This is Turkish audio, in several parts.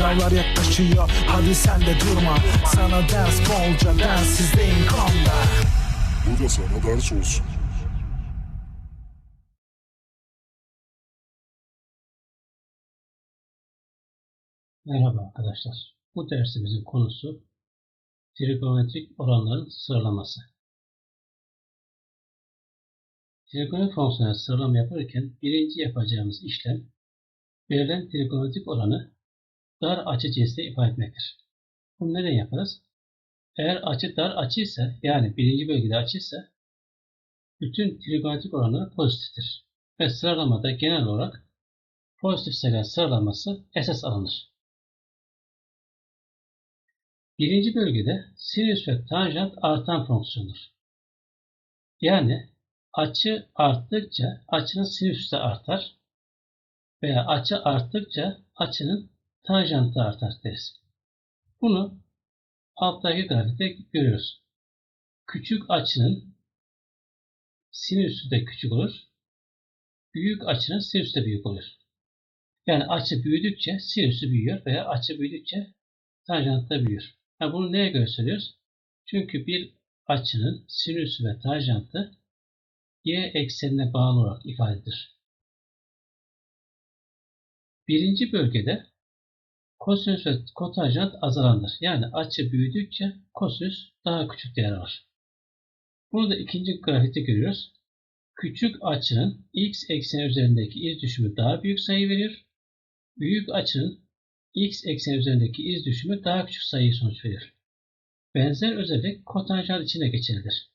Sınavlar yaklaşıyor hadi sen de durma Sana ders bolca densizdeyim komda Bu da sana ders olsun. Merhaba arkadaşlar. Bu dersimizin konusu trigonometrik oranların sıralaması. Trigonometrik fonksiyonel sıralama yaparken birinci yapacağımız işlem verilen trigonometrik oranı dar açı cinsiyle ifade etmektir. Bunu neden yaparız? Eğer açı dar açıysa yani birinci bölgede açıysa bütün trigonometrik oranları pozitiftir. Ve sıralamada genel olarak pozitif sayılar sıralaması esas alınır. Birinci bölgede sinüs ve tanjant artan fonksiyondur. Yani açı arttıkça açının sinüsü de artar veya açı arttıkça açının tanjantı artar deriz. Bunu alttaki grafikte görüyoruz. Küçük açının sinüsü de küçük olur. Büyük açının sinüsü de büyük olur. Yani açı büyüdükçe sinüsü büyüyor veya açı büyüdükçe tanjant da büyür. Ha, bunu neye göre söylüyoruz? Çünkü bir açının sinüsü ve tanjantı y eksenine bağlı olarak ifade edilir. Birinci bölgede kosinüs ve kotanjant azalandır. Yani açı büyüdükçe kosinüs daha küçük değer alır. Bunu da ikinci grafikte görüyoruz. Küçük açının x ekseni üzerindeki iz düşümü daha büyük sayı veriyor. Büyük açının x ekseni üzerindeki iz düşümü daha küçük sayıyı sonuç verir. Benzer özellik kotanjant içine geçerlidir.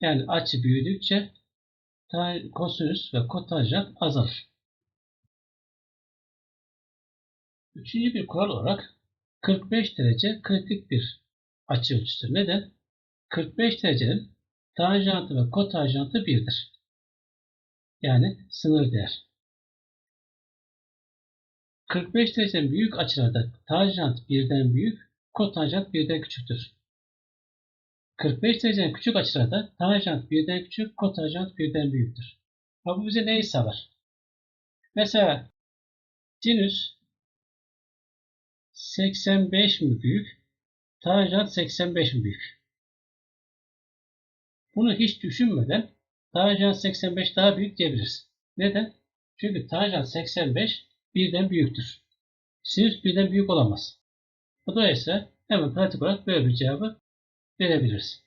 Yani açı büyüdükçe kosinüs ve kotanjant azalır. Üçüncü bir kural olarak 45 derece kritik bir açı ölçüsüdür. Neden? 45 derecenin tanjantı ve kotanjantı 1'dir. Yani sınır değer. 45 derecenin büyük açılarda tanjant birden büyük, kotanjant birden küçüktür. 45 derecenin küçük açılarda tanjant birden küçük, kotanjant birden büyüktür. Ha bu bize neyi sağlar? Mesela sinüs 85 mi büyük, tanjant 85 mi büyük? Bunu hiç düşünmeden tanjant 85 daha büyük diyebiliriz. Neden? Çünkü tanjant 85 birden büyüktür. Sinüs birden büyük olamaz. Dolayısıyla hemen pratik olarak böyle bir cevabı verebiliriz.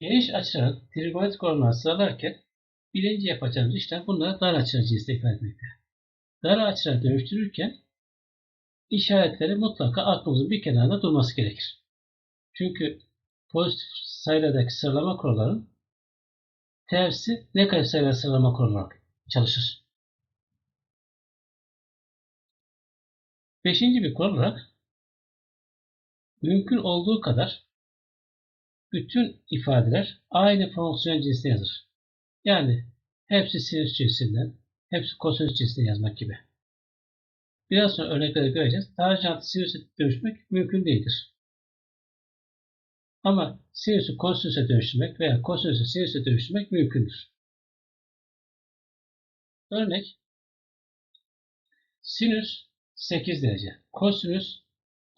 Geniş açıların trigonometrik oranları sıralarken birinci yapacağımız işlem bunları dar cinsiyle ifade etmekte. Dar açılar dönüştürürken işaretleri mutlaka aklımızın bir kenarında durması gerekir. Çünkü pozitif sayılardaki sıralama kuralların tersi negatif sayılar sıralama kuralı çalışır. Beşinci bir kural olarak mümkün olduğu kadar bütün ifadeler aynı fonksiyon cinsine yazılır. Yani hepsi sinüs cinsinden, hepsi kosinüs cinsinden yazmak gibi. Biraz sonra örneklerde göreceğiz. Tanjantı sinüse dönüşmek mümkün değildir. Ama sinüsü kosinüse dönüştürmek veya kosinüsü sinüse dönüştürmek mümkündür. Örnek sinüs 8 derece, kosinüs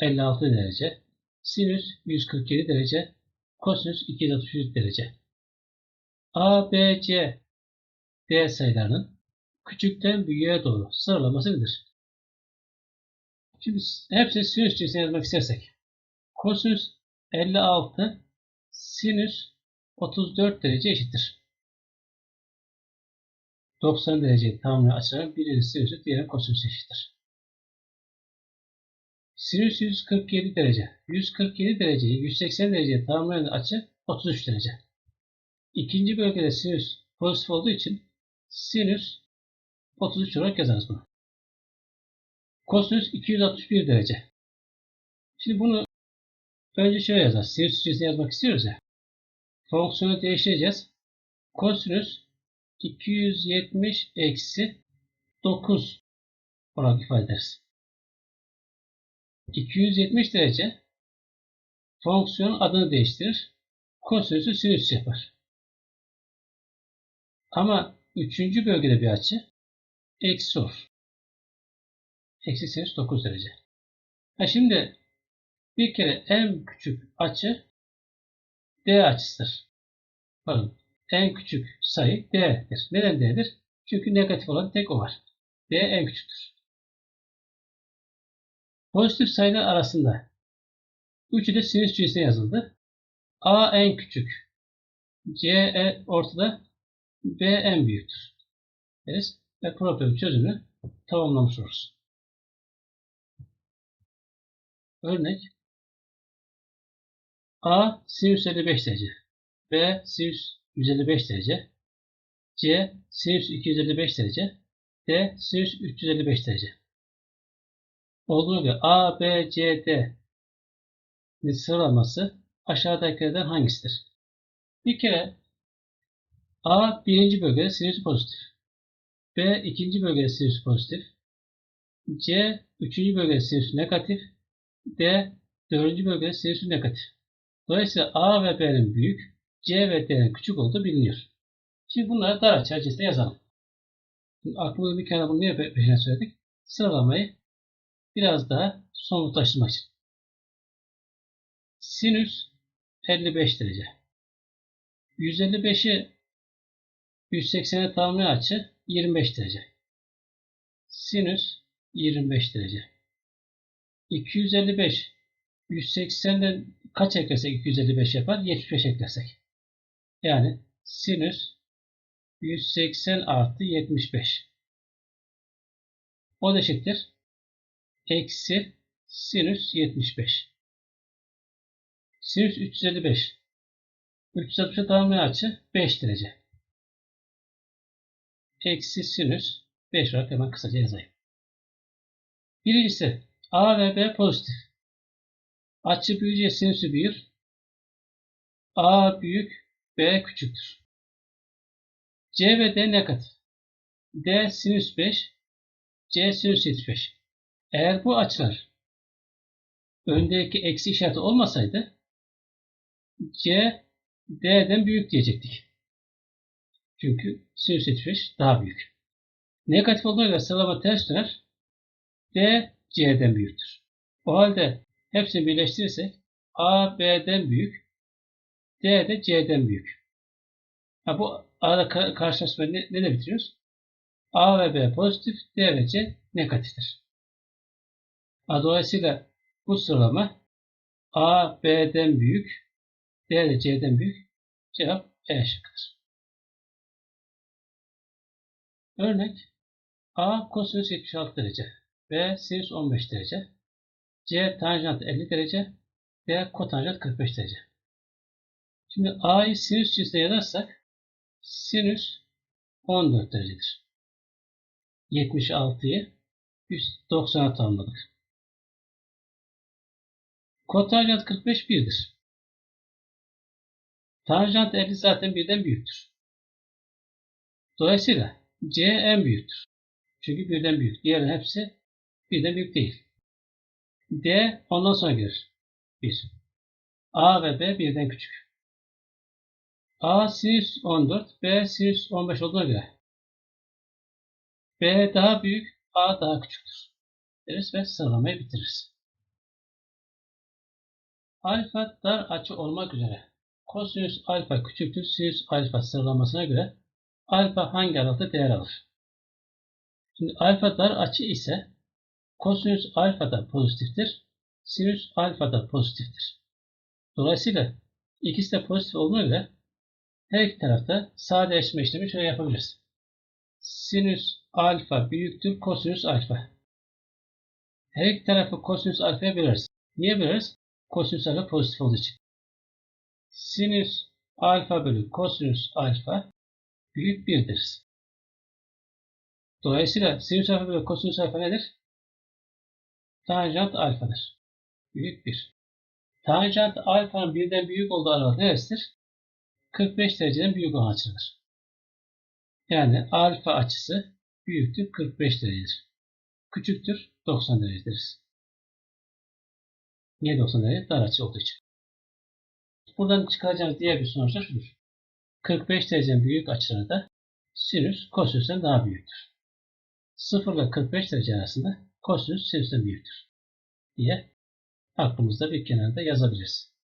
56 derece, sinüs 147 derece, kosinüs 263 derece. A, B, C, D sayılarının küçükten büyüğe doğru sıralaması nedir? Şimdi hepsini sinüs cinsine yazmak istersek. Kosinüs 56, sinüs 34 derece eşittir. 90 dereceyi tamamlayan açıların birini sinüsü diğerine kosinüs eşittir. Sinüs 147 derece. 147 dereceyi 180 dereceye tamamlayan açı 33 derece. İkinci bölgede sinüs pozitif olduğu için sinüs 33 olarak yazarız bunu. Kosinüs 261 derece. Şimdi bunu önce şöyle yazarız. Sinüs içerisinde yazmak istiyoruz ya. Fonksiyonu değiştireceğiz. Kosinüs 270 eksi 9 olarak ifade ederiz. 270 derece fonksiyon adını değiştirir. Kosinüsü sinüs yapar. Ama üçüncü bölgede bir açı eksi olur. eksi sinüs 9 derece. Ha şimdi bir kere en küçük açı D açısıdır. Pardon. En küçük sayı D'dir. Neden D'dir? Çünkü negatif olan tek o var. D en küçüktür. Pozitif sayılar arasında üçü de sinüs cinsinden yazıldı. A en küçük. C e ortada. B en büyüktür. Deriz ve problem çözümü tamamlamış oluruz. Örnek A sinüs 55 derece. B sinüs 155 derece. C sinüs 255 derece. D sinüs 355 derece. Olduğuna göre A, B, C, D sıralaması aşağıdakilerden hangisidir? Bir kere A birinci bölgede sinüs pozitif. B ikinci bölgede sinüs pozitif. C üçüncü bölgede sinüs negatif. D dördüncü bölgede sinüs negatif. Dolayısıyla A ve B'nin büyük, C ve D'nin küçük olduğu biliniyor. Şimdi bunları dar açısında yazalım. Şimdi bir kenara bunu niye peşine söyledik? Sıralamayı biraz daha somutlaştırmak için. Sinüs 55 derece. 155'i 180'e tamamlayan açı 25 derece. Sinüs 25 derece. 255 180'den kaç eklersek 255 yapar? 75 eklersek. Yani sinüs 180 artı 75. O da eşittir. Eksi sinüs 75. Sinüs 355. 360'a tamamlayan açı 5 derece. Eksi sinüs 5 olarak hemen kısaca yazayım. Birincisi A ve B pozitif. Açı büyüyünce sinüsü büyür. A büyük, B küçüktür. C ve D negatif. D sinüs 5, C sinüs 75. Eğer bu açılar öndeki eksi işareti olmasaydı C D'den büyük diyecektik. Çünkü sinüs 75 daha büyük. Negatif olduğuna göre sıralama ters döner. D C'den büyüktür. O halde hepsini birleştirirsek A B'den büyük, D de C'den büyük. Ha, bu arada ka- karşılaşmayı ne, ne bitiriyoruz? A ve B pozitif, D ve C negatiftir. Ha, dolayısıyla bu sıralama A B'den büyük, D de C'den büyük. Cevap E şıkkıdır. Örnek A kosinüs 76 derece, B sinüs 15 derece, C tanjant 50 derece, D kotanjant 45 derece. Şimdi A'yı sinüs cinsinden yazarsak sinüs 14 derecedir. 76'yı 190'a tamamladık. Kotanjant 45 1'dir. Tanjant 50 zaten birden büyüktür. Dolayısıyla C en büyüktür. Çünkü birden büyük. Diğerinin hepsi birden büyük değil. D ondan sonra gelir. 1. A ve B birden küçük. A sinüs 14, B sinüs 15 olduğuna göre B daha büyük, A daha küçüktür. Deriz ve sıralamayı bitiririz. Alfa dar açı olmak üzere kosinüs alfa küçüktür sinüs alfa sıralamasına göre alfa hangi aralıkta değer alır? Şimdi alfa dar açı ise kosinüs alfa da pozitiftir, sinüs alfa da pozitiftir. Dolayısıyla ikisi de pozitif olduğuna göre her iki tarafta sadeleşme işlemi şöyle yapabiliriz. Sinüs alfa büyüktür kosinüs alfa. Her iki tarafı kosinüs alfaya böleriz. Niye böleriz? Kosinüs alfa pozitif olduğu için. Sinüs alfa bölü kosinüs alfa büyük 1'dir. Dolayısıyla sinüs alfa bölü kosinüs alfa nedir? Tanjant alfadır. Büyük 1. Tanjant alfanın birden büyük olduğu aralık neresidir? 45 dereceden büyük olan açıdır. Yani alfa açısı büyüktür 45 derecedir. Küçüktür 90 derecedir. Niye 90 derece? Dar açı olduğu için. Buradan çıkaracağımız diğer bir sonuç da şudur. 45 derecenin büyük açıları da sinüs kosinüsten daha büyüktür. 0 ile 45 derece arasında Kosinüs sinüsten büyüktür diye aklımızda bir kenarda yazabiliriz.